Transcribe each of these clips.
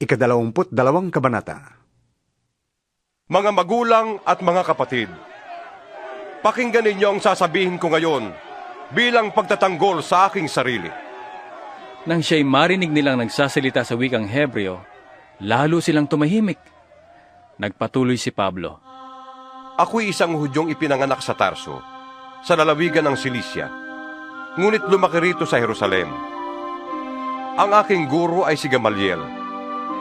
Ikadalawamput dalawang kabanata. Mga magulang at mga kapatid, pakinggan ninyo ang sasabihin ko ngayon bilang pagtatanggol sa aking sarili. Nang siya'y marinig nilang nagsasalita sa wikang Hebreo, lalo silang tumahimik. Nagpatuloy si Pablo. Ako'y isang hudyong ipinanganak sa Tarso, sa lalawigan ng Silisya, ngunit lumaki rito sa Jerusalem. Ang aking guro ay si Gamaliel,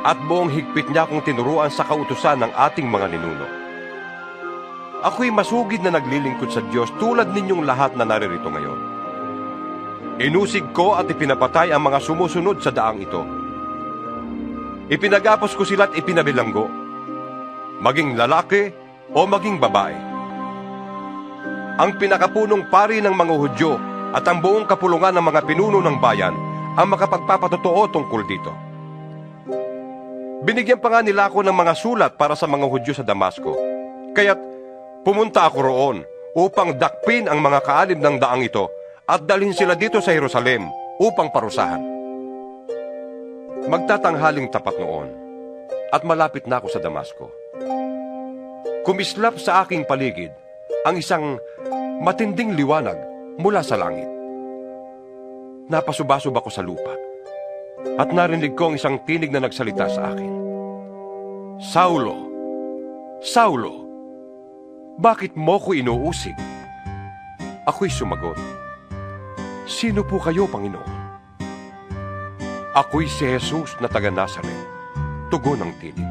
at buong higpit niya akong tinuruan sa kautusan ng ating mga ninuno. Ako'y masugid na naglilingkod sa Diyos tulad ninyong lahat na naririto ngayon. Inusig ko at ipinapatay ang mga sumusunod sa daang ito. Ipinagapos ko sila't ipinabilanggo, maging lalaki o maging babae. Ang pinakapunong pari ng mga Hudyo at ang buong kapulungan ng mga pinuno ng bayan ang makapagpapatotoo tungkol dito. Binigyan pa nga nila ako ng mga sulat para sa mga Hudyo sa Damasco. Kaya't pumunta ako roon upang dakpin ang mga kaalib ng daang ito at dalhin sila dito sa Jerusalem upang parusahan. Magtatanghaling tapat noon at malapit na ako sa Damasco. Kumislap sa aking paligid ang isang matinding liwanag mula sa langit. Napasubasub ako sa lupa at narinig ko ang isang tinig na nagsalita sa akin. Saulo, Saulo, bakit mo ko inuusig? Ako'y sumagot, Sino po kayo, Panginoon? Ako'y si Jesus na taga Nazaret, tugon ng tinig.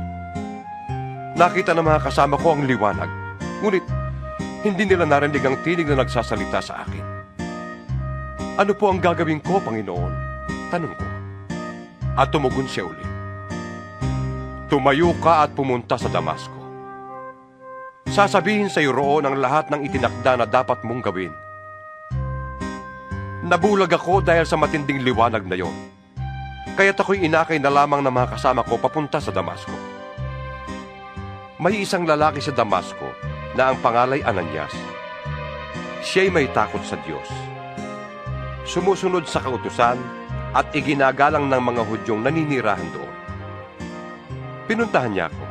Nakita ng mga kasama ko ang liwanag, ngunit hindi nila narinig ang tinig na nagsasalita sa akin. Ano po ang gagawin ko, Panginoon? Tanong ko. At tumugon siya uli. Tumayo ka at pumunta sa Damasco. Sasabihin sa iyo roon ang lahat ng itinakda na dapat mong gawin. Nabulag ako dahil sa matinding liwanag na yon. Kaya't ako'y inakay na lamang ng mga kasama ko papunta sa Damasco. May isang lalaki sa Damasco na ang pangalay Ananias. Siya'y may takot sa Diyos. Sumusunod sa kautusan at iginagalang ng mga Hudyong naninirahan doon. Pinuntahan niya ako.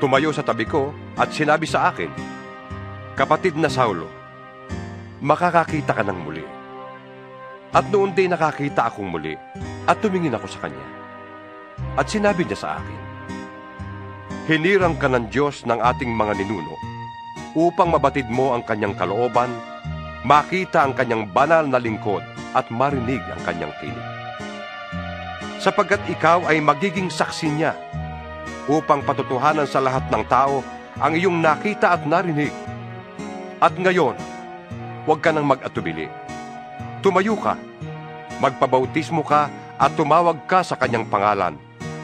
Tumayo sa tabi ko at sinabi sa akin, Kapatid na Saulo, makakakita ka ng muli. At noon din nakakita akong muli at tumingin ako sa kanya. At sinabi niya sa akin, Hinirang ka ng Diyos ng ating mga ninuno upang mabatid mo ang kanyang kalooban, makita ang kanyang banal na lingkod at marinig ang kanyang tinig. Sapagkat ikaw ay magiging saksi niya upang patutuhanan sa lahat ng tao ang iyong nakita at narinig. At ngayon, huwag ka nang mag-atubili. Tumayo ka, magpabautismo ka at tumawag ka sa kanyang pangalan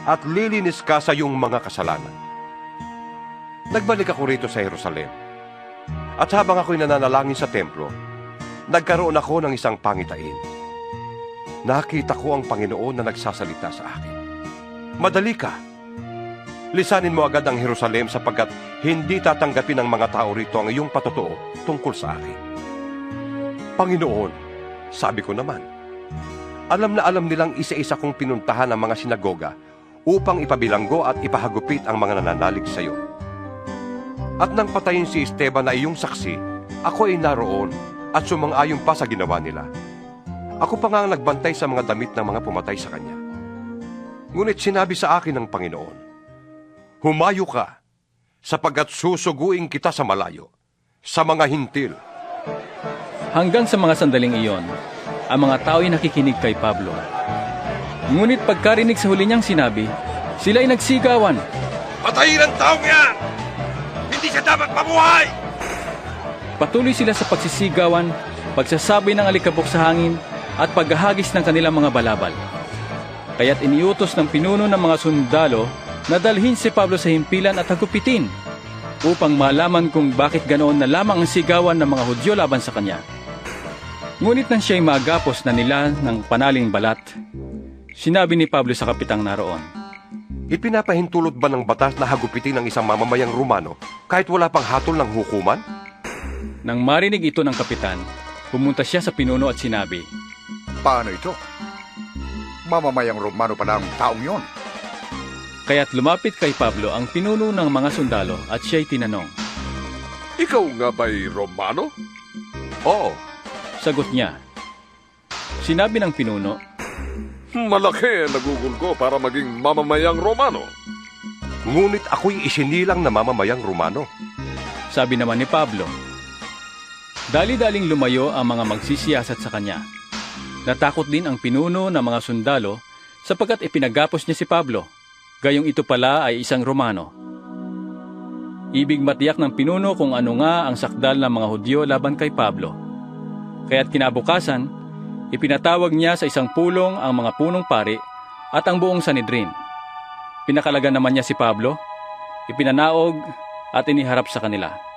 at lilinis ka sa iyong mga kasalanan. Nagbalik ako rito sa Jerusalem. At habang ako'y nananalangin sa templo, nagkaroon ako ng isang pangitain. Nakita ko ang Panginoon na nagsasalita sa akin. Madali ka. Lisanin mo agad ang Jerusalem sapagkat hindi tatanggapin ng mga tao rito ang iyong patotoo tungkol sa akin. Panginoon, sabi ko naman, alam na alam nilang isa-isa kong pinuntahan ang mga sinagoga upang ipabilanggo at ipahagupit ang mga nananalig sa iyo. At nang patayin si Esteban na iyong saksi, ako ay naroon at sumang-ayon pa sa ginawa nila. Ako pa nga ang nagbantay sa mga damit ng mga pumatay sa kanya. Ngunit sinabi sa akin ng Panginoon, Humayo ka, sapagkat susuguin kita sa malayo, sa mga hintil. Hanggang sa mga sandaling iyon, ang mga tao'y nakikinig kay Pablo. Ngunit pagkarinig sa huli niyang sinabi, sila'y nagsigawan. Patayin ang taong yan! Hindi siya dapat mabuhay! Patuloy sila sa pagsisigawan, pagsasabi ng alikabok sa hangin, at paghahagis ng kanilang mga balabal. Kaya't iniutos ng pinuno ng mga sundalo na dalhin si Pablo sa himpilan at hagupitin upang malaman kung bakit ganoon na lamang ang sigawan ng mga Hudyo laban sa kanya. Ngunit nang siya'y magapos na nila ng panaling balat, sinabi ni Pablo sa kapitang naroon, Ipinapahintulot ba ng batas na hagupitin ng isang mamamayang Romano kahit wala pang hatol ng hukuman? Nang marinig ito ng kapitan, pumunta siya sa pinuno at sinabi, Paano ito? Mamamayang Romano pala ang taong yon. Kaya't lumapit kay Pablo ang pinuno ng mga sundalo at siya'y tinanong. Ikaw nga ba'y Romano? Oo, Sagot niya. Sinabi ng pinuno, Malaki ang nagugol ko para maging mamamayang Romano. ngunit ako'y isinilang na mamamayang Romano. sabi naman ni Pablo. Dali-daling lumayo ang mga magsisiyasat sa kanya. Natakot din ang pinuno ng mga sundalo sapagkat ipinagapos niya si Pablo. Gayong ito pala ay isang Romano. Ibig matiyak ng pinuno kung ano nga ang sakdal ng mga Hudyo laban kay Pablo. Kaya't kinabukasan, ipinatawag niya sa isang pulong ang mga punong pari at ang buong Sanedrin. Pinakalaga naman niya si Pablo, ipinanaog at iniharap sa kanila.